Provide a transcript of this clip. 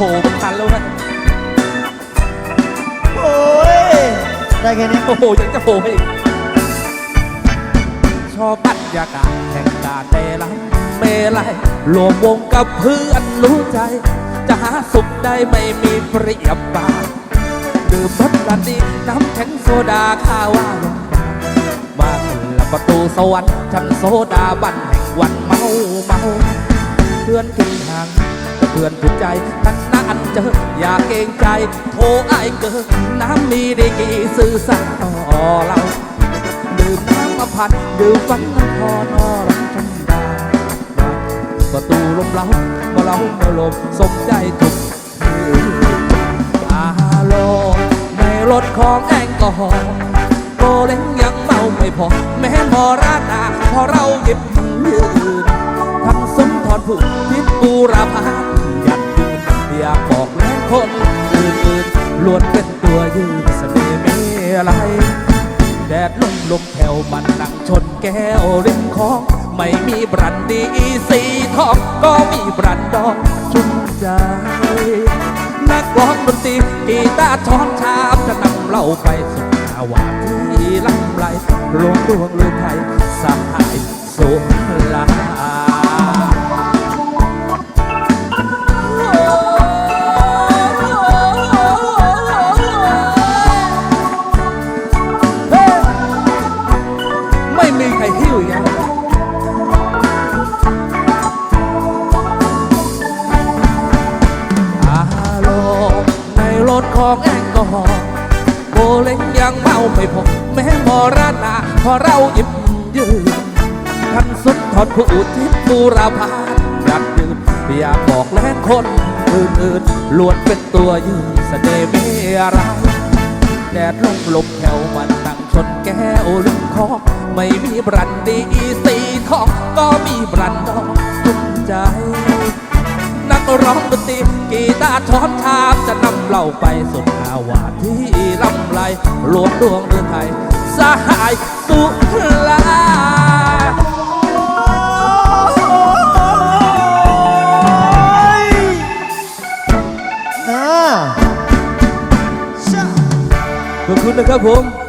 หไม่ทันแล้วนะโอ้ยได้แค่นี้โอ้โหยังจะโหอีกชอบบรรยากาศแห่งการเมลัยเมลัยรวมวงกับเพื่อนรู้ใจ จะหาสุขได้ไม่มีเปรียบปานดื่มรสกันดีน้ำแข็งโซดาข้าวว่าลงมาขึ้นละประตูสวรรค์ชั้นโซดาบันแห่งวันเมาเมาเพื่อนกินห่างเพื่อนถูกใจทั้งนั้นเจออย่าเกรงใจโทรไอเกิดน้ำมีดีกี่สื่อสารต่อเราดื่มน้ำมาพันดื่มฟันน้ำพอนอรังชันดาประตูลมเล้ามาเล้ามาลมสมใจทุกอาโลในรถของแอลกอฮอล์โกเล้งยังเมาไม่พอ แม้มอราดาพอเราหยิบยืนทั้งสมทอนผู้ ทิพบูราพายันยืนอยากบอกแล้คนอื่นๆล้วนเป็นตัวยืนเสน่ห์เมลัยแดดลมลมแผ่วมันนั่งชนแก้วริมคลอง ไม่มีบรันดีสีทองก็มีบรันดองชุ่มใจนักร้องดนตรีกีตาร์ช้อนชามจะนำเราไปสุขาวาที่ลำไหลรวมดวงลืมไทยสหาย ครหิ้วอีกแล้วอาโลในรถของแอลกอฮอล์โบเล็งยังเมาไม่พอแม้มรณะพอเราหยิบยืนท่านสุดทอดผู้อุทิศบูราพาดักยืนอยากบอกแลคนอื่นๆล้วนเป็นตัวยืนเสน่ห์ไม่อะไรแดดลมลมแถวมัน นแก้วลิมคอไม่มีบรันดีสีทอง ก็มีบรันดองจุกใจ นักร้องดนตรีกีตาร์ช้อนชามจะนำเราไปสุดอาวาที่ลำไรรวมดวงเรือนไทย สหายสุลาอ่าขอบคุณนะครับผม